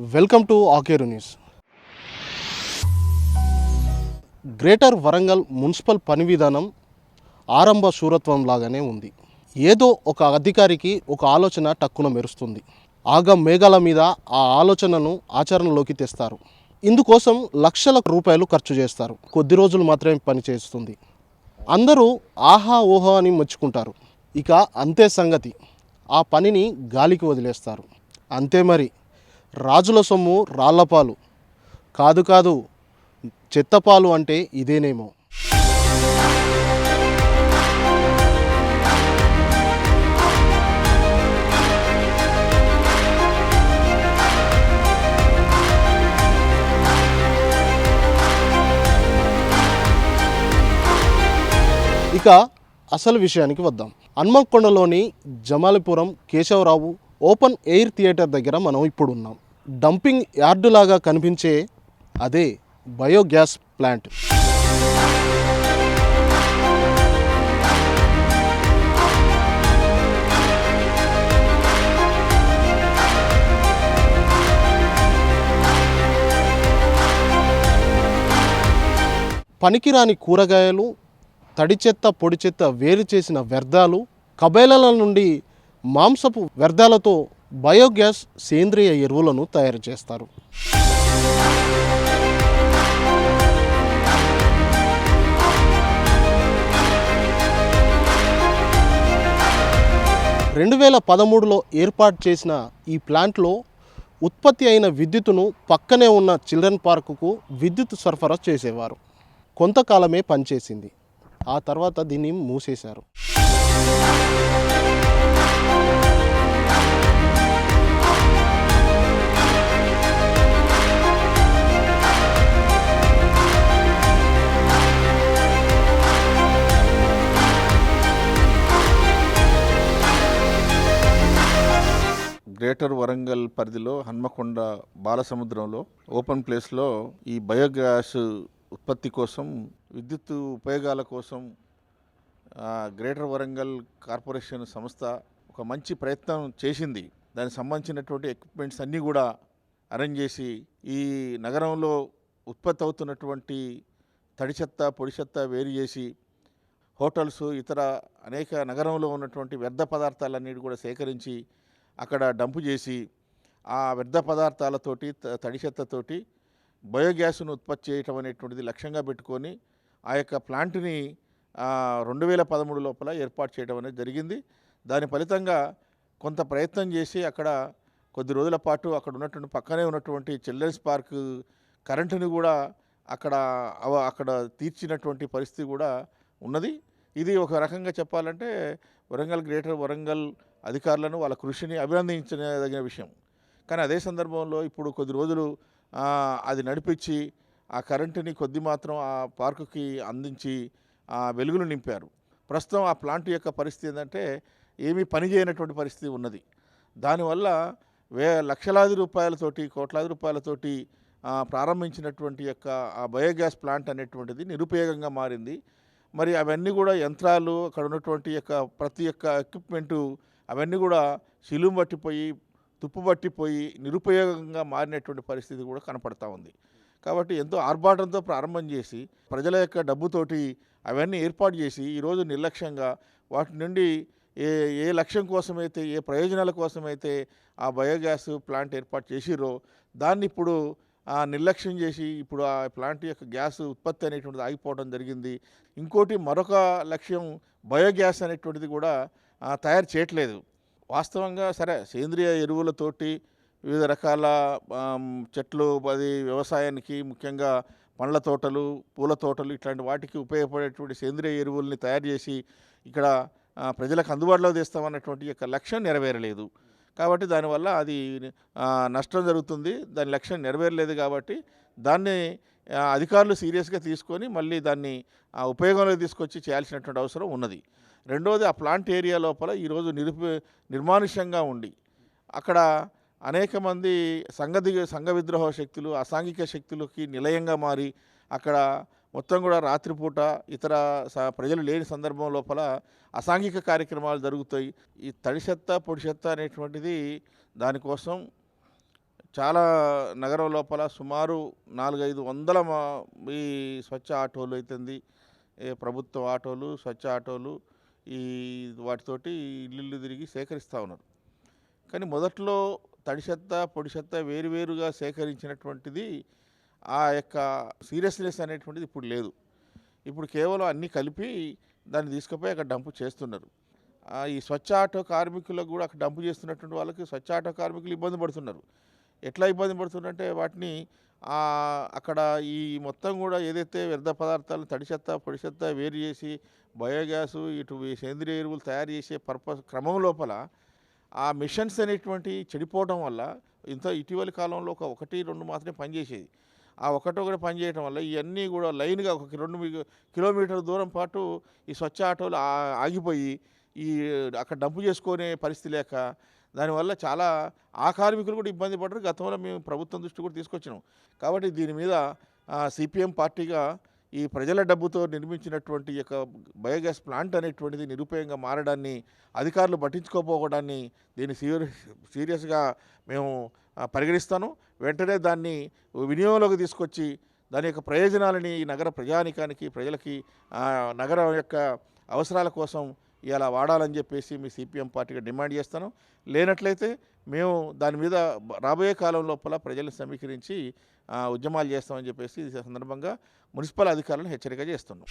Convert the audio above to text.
Welcome to Akeru news. Greater Warangal municipal పని విధానం ఆరంభ శూరత్వం లాగానే ఉంది. ఏదో ఒక అధికారికి ఒక ఆలోచన టక్కున మెరుస్తుంది. ఆగం మేఘాల మీద ఆ ఆలోచనను ఆచరణలోకి తెస్తారు. ఇందుకోసం లక్షల రూపాయలు ఖర్చు చేస్తారు. కొద్ది రోజులు మాత్రమే పని చేస్తుంది. అందరూ ఆహా ఓహో అని మెచ్చుకుంటారు. ఇక అంతే సంగతి. ఆ పనిని గాలికి వదిలేస్తారు. అంతే మరి. రాజుల సొమ్ము రాళ్ళపాలు. కాదు కాదు చెత్తపాలు అంటే ఇదేనేమో. ఇక అసలు విషయానికి వద్దాం. హన్మకొండలోని Jamalipuram Keshavarao open air theatre దగ్గర మనం ఇప్పుడు ఉన్నాం డంపింగ్ యార్డు లాగా కనిపించే అదే బయోగ్యాస్ ప్లాంట్. పనికిరాని కూరగాయలు తడి చెత్త పొడి చెత్త వేరు చేసిన వ్యర్థాలు కబేలల నుండి మాంసపు వ్యర్థాలతో బయోగ్యాస్ సేంద్రియ ఎరువులను తయారు చేస్తారు. రెండు వేల పదమూడులో ఏర్పాటు చేసిన ఈ ప్లాంట్లో ఉత్పత్తి అయిన విద్యుత్తును పక్కనే ఉన్న చిల్డ్రన్ పార్కుకు విద్యుత్ సరఫరా చేసేవారు. కొంతకాలమే పనిచేసింది. ఆ తర్వాత దీన్ని మూసేశారు. గ్రేటర్ వరంగల్ పరిధిలో హన్మకొండ బాలసముద్రంలో ఓపెన్ ప్లేస్లో ఈ బయోగ్యాస్ ఉత్పత్తి కోసం విద్యుత్ ఉపయోగాల కోసం గ్రేటర్ వరంగల్ కార్పొరేషన్ సంస్థ ఒక మంచి ప్రయత్నం చేసింది. దానికి సంబంధించినటువంటి ఎక్విప్మెంట్స్ అన్నీ కూడా అరేంజ్ చేసి ఈ నగరంలో ఉత్పత్తి అవుతున్నటువంటి తడి చెత్త పొడి చెత్త వేరు చేసి హోటల్స్ ఇతర అనేక నగరంలో ఉన్నటువంటి వ్యర్థ పదార్థాలన్నిటి కూడా సేకరించి అక్కడ డంపు చేసి ఆ వ్యర్థ పదార్థాలతోటి త- తడి చెత్తతోటి బయోగ్యాస్ను ఉత్పత్తి చేయటం అనేటువంటిది లక్ష్యంగా పెట్టుకొని ఆ యొక్క ప్లాంట్ని రెండు వేల పదమూడు లోపల ఏర్పాటు చేయడం అనేది జరిగింది. దాని ఫలితంగా కొంత ప్రయత్నం చేసి అక్కడ కొద్ది రోజుల పాటు అక్కడ ఉన్నటువంటి పక్కనే ఉన్నటువంటి చిల్డ్రన్స్ పార్క్ కరెంటుని కూడా అక్కడ అక్కడ తీర్చినటువంటి పరిస్థితి కూడా ఉన్నది. ఇది ఒక రకంగా చెప్పాలంటే వరంగల్ గ్రేటర్ వరంగల్ అధికారులను వాళ్ళ కృషిని అభినందించదగిన విషయం. కానీ అదే సందర్భంలో ఇప్పుడు కొద్ది రోజులు అది నడిపించి ఆ కరెంటుని కొద్ది మాత్రం ఆ పార్కుకి అందించి ఆ వెలుగులు నింపారు. ప్రస్తుతం ఆ ప్లాంట్ యొక్క పరిస్థితి ఏంటంటే ఏమీ పనిచేయనటువంటి పరిస్థితి ఉన్నది. దానివల్ల వే లక్షలాది రూపాయలతోటి కోట్లాది రూపాయలతోటి ప్రారంభించినటువంటి యొక్క ఆ బయోగ్యాస్ ప్లాంట్ అనేటువంటిది నిరుపయోగంగా మారింది. మరి అవన్నీ కూడా యంత్రాలు అక్కడ ఉన్నటువంటి యొక్క ప్రతి ఒక్క ఎక్విప్మెంటు అవన్నీ కూడా శిలుం పట్టిపోయి తుప్పు పట్టిపోయి నిరుపయోగంగా మారినటువంటి పరిస్థితి కూడా కనపడతా ఉంది. కాబట్టి ఎంతో ఆర్భాటంతో ప్రారంభం చేసి ప్రజల యొక్క డబ్బుతోటి అవన్నీ ఏర్పాటు చేసి ఈరోజు నిర్లక్ష్యంగా వాటి నుండి ఏ ఏ లక్ష్యం కోసమైతే ఏ ప్రయోజనాల కోసమైతే ఆ బయోగ్యాస్ ప్లాంట్ ఏర్పాటు చేసిరో దాన్ని ఇప్పుడు ఆ నిర్లక్ష్యం చేసి ఇప్పుడు ఆ ప్లాంట్ యొక్క గ్యాస్ ఉత్పత్తి అనేటువంటిది ఆగిపోవడం జరిగింది. ఇంకోటి మరొక లక్ష్యం బయోగ్యాస్ అనేటువంటిది కూడా తయారు చేయట్లేదు. వాస్తవంగా సరే సేంద్రియ ఎరువులతోటి వివిధ రకాల చెట్లు అది వ్యవసాయానికి ముఖ్యంగా పండ్ల తోటలు పూల తోటలు ఇట్లాంటి వాటికి ఉపయోగపడేటువంటి సేంద్రియ ఎరువుల్ని తయారు చేసి ఇక్కడ ప్రజలకు అందుబాటులో తెస్తామన్నటువంటి యొక్క లక్ష్యం నెరవేరలేదు. కాబట్టి దానివల్ల అది నష్టం జరుగుతుంది. దాని లక్ష్యం నెరవేరలేదు కాబట్టి దాన్ని అధికారులు సీరియస్గా తీసుకొని మళ్ళీ దాన్ని ఉపయోగంలో ఉపయోగంలోకి తీసుకొచ్చి చేయాల్సినటువంటి అవసరం ఉన్నది. రెండవది ఆ ప్లాంట్ ఏరియా లోపల ఈరోజు నిరుప నిర్మానుష్యంగా ఉండి అక్కడ అనేక మంది సంఘ సంఘ విద్రోహ శక్తులు అసాంఘిక శక్తులకి నిలయంగా మారి అక్కడ మొత్తం కూడా రాత్రిపూట ఇతర స- ప్రజలు లేని సందర్భం లోపల అసాంఘిక కార్యక్రమాలు జరుగుతాయి. ఈ తడి చెత్త పొడి చెత్త అనేటువంటిది దానికోసం చాలా నగరం లోపల సుమారు నాలుగైదు వందల మా ఈ స్వచ్ఛ ఆటోలు అవుతుంది ప్రభుత్వ ఆటోలు స్వచ్ఛ ఆటోలు ఈ వాటితోటి ఇల్లు తిరిగి సేకరిస్తూ ఉన్నారు. కానీ మొదట్లో తడి చెత్త పొడి చెత్త వేరువేరుగా సేకరించినటువంటిది ఆ యొక్క సీరియస్నెస్ అనేటువంటిది ఇప్పుడు లేదు. ఇప్పుడు కేవలం అన్నీ కలిపి దాన్ని తీసుకుపోయి అక్కడ డంపు చేస్తున్నారు. ఈ స్వచ్ఛ ఆటో కార్మికులకు కూడా అక్కడ డంపు చేస్తున్నటువంటి వాళ్ళకి స్వచ్ఛ ఆటో కార్మికులు ఇబ్బంది పడుతున్నారు. ఎట్లా ఇబ్బంది పడుతుందంటే వాటిని అక్కడ ఈ మొత్తం కూడా ఏదైతే వ్యర్థ పదార్థాలు తడి చెత్త పొడి చెత్త వేరు చేసి బయోగ్యాసు ఇటు సేంద్రియ ఎరువులు తయారు చేసే పర్పస్ క్రమం లోపల ఆ మిషన్స్ అనేటువంటి చెడిపోవడం వల్ల ఇంత ఇటీవలి కాలంలో ఒక ఒకటి రెండు మాత్రమే పనిచేసేది. ఆ ఒకటి ఒకటి పనిచేయడం వల్ల ఇవన్నీ కూడా లైన్గా ఒక రెండు కిలోమీటర్ దూరం పాటు ఈ స్వచ్ఛ ఆటోలు ఆగిపోయి ఈ అక్కడ డంపు చేసుకునే పరిస్థితి లేక దానివల్ల చాలా ఆ కార్మికులు కూడా ఇబ్బంది పడరు గతంలో మేము ప్రభుత్వం దృష్టి కూడా తీసుకొచ్చినాం. కాబట్టి దీని మీద సిపిఎం పార్టీగా ఈ ప్రజల డబ్బుతో నిర్మించినటువంటి యొక్క బయోగ్యాస్ ప్లాంట్ అనేటువంటిది నిరుపయోగంగా మారడాన్ని అధికారులు పట్టించుకోపోవడాన్ని దీన్ని సీరియస్ సీరియస్గా మేము పరిగణిస్తాను. వెంటనే దాన్ని వినియోగంలోకి తీసుకొచ్చి దాని యొక్క ప్రయోజనాలని ఈ నగర ప్రజానికానికి ప్రజలకి నగరం యొక్క అవసరాల కోసం ఇలా వాడాలని చెప్పేసి మీ సిపిఎం పార్టీగా డిమాండ్ చేస్తాను. లేనట్లయితే మేము దాని మీద రాబోయే కాలం లోపల ప్రజలను సమీకరించి ఉద్యమాలు చేస్తామని చెప్పేసి ఈ సందర్భంగా మున్సిపల్ అధికారులను హెచ్చరిక చేస్తున్నాం.